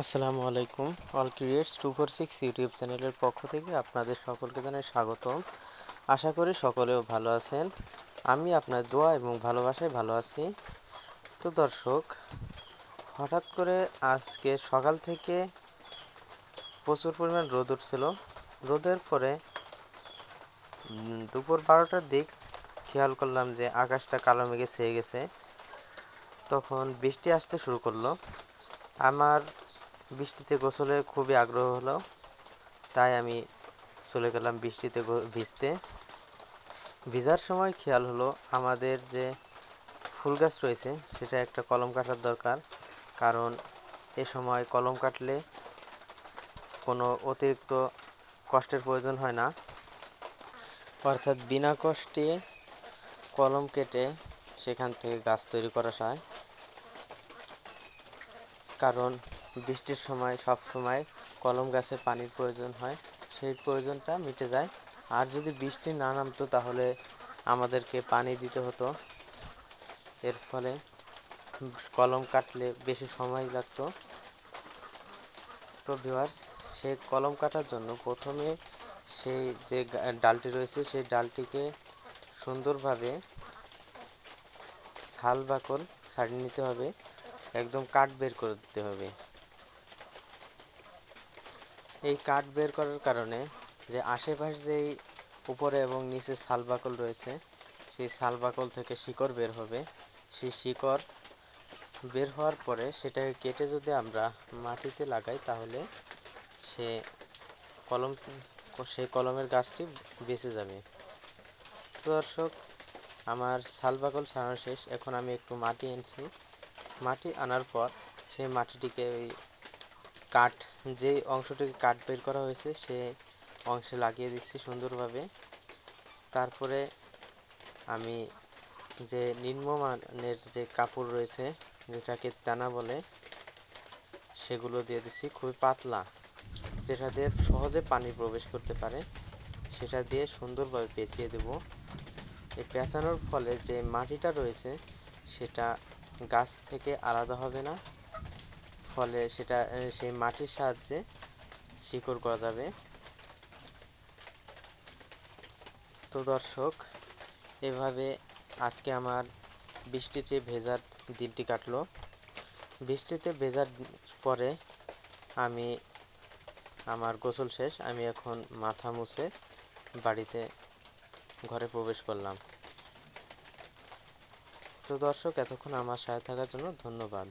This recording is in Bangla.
আসসালামু আলাইকুম all creates two four six YouTube চ্যানেলের পক্ষ থেকে আপনাদের সকলকে জানাই স্বাগতম। আশা করি সকলেও ভালো আছেন। আমি আপনার দোয়া এবং ভালোবাসায় ভালো আছি। তো দর্শক, হঠাৎ করে আজকে সকাল থেকে প্রচুর পরিমাণ রোদ উঠছিল। রোদের পরে দুপুর বারোটার দিক খেয়াল করলাম যে আকাশটা কালো মেঘে ছেয়ে গেছে। তখন বৃষ্টি আসতে শুরু করল। আমার বৃষ্টিতে গোসলের খুবই আগ্রহ হলো। তাই আমি চলে গেলাম বৃষ্টিতে ভিজতে। ভিজার সময় খেয়াল হলো আমাদের যে ফুল গাছ রয়েছে, সেটা একটা কলম কাটার দরকার। কারণ এ সময় কলম কাটলে কোনো অতিরিক্ত কষ্টের প্রয়োজন হয় না। অর্থাৎ বিনা কষ্টে কলম কেটে সেখান থেকে গাছ তৈরি করা যায়। কারণ বৃষ্টির সময় সব সময় কলম গাছে পানির প্রয়োজন হয়, সেই প্রয়োজনটা মিটে যায়। আর যদি বৃষ্টি না নামতো তাহলে আমাদেরকে পানি দিতে হতো। এর ফলে কলম কাটলে বেশি সময় লাগতো। তো ভিউয়ার্স সেই কলম কাটার জন্য প্রথমে সেই যে ডালটি রয়েছে, সেই ডালটিকে সুন্দরভাবে ছাল বাকল ছাড়িয়ে নিতে হবে। একদম কাঠ বের করে দিতে হবে। এই কাঠ বের করার কারণে যে আশেপাশ যেই উপরে এবং নিচে বাকল রয়েছে, সেই বাকল থেকে শিকড় বের হবে। সেই শিকড় বের হওয়ার পরে সেটাকে কেটে যদি আমরা মাটিতে লাগাই, তাহলে সে কলম সেই কলমের গাছটি বেঁচে যাবে। দর্শক, আমার বাকল ছাড়ানো শেষ। এখন আমি একটু মাটি এনেছি। মাটি আনার পর সেই মাটিটিকে ওই কাঠ, যে অংশটিকে কাঠ বের করা হয়েছে, সে অংশে লাগিয়ে দিচ্ছি সুন্দরভাবে। তারপরে আমি যে নিম্নমানের যে কাপড় রয়েছে, যেটাকে দানা বলে, সেগুলো দিয়ে দিচ্ছি। খুবই পাতলা, যেটা দিয়ে সহজে পানি প্রবেশ করতে পারে। সেটা দিয়ে সুন্দরভাবে পেঁচিয়ে দেব। এই পেঁচানোর ফলে যে মাটিটা রয়েছে, সেটা গাছ থেকে আলাদা হবে না। ফলে সেটা সেই মাটির সাহায্যে শিকড় করা যাবে। তো দর্শক, এভাবে আজকে আমার বৃষ্টিতে ভেজার দিনটি কাটলো। বৃষ্টিতে ভেজার পরে আমি, আমার গোসল শেষ, আমি এখন মাথা মুছে বাড়িতে ঘরে প্রবেশ করলাম। তো দর্শক, এতক্ষণ আমার সাথে থাকার জন্য ধন্যবাদ।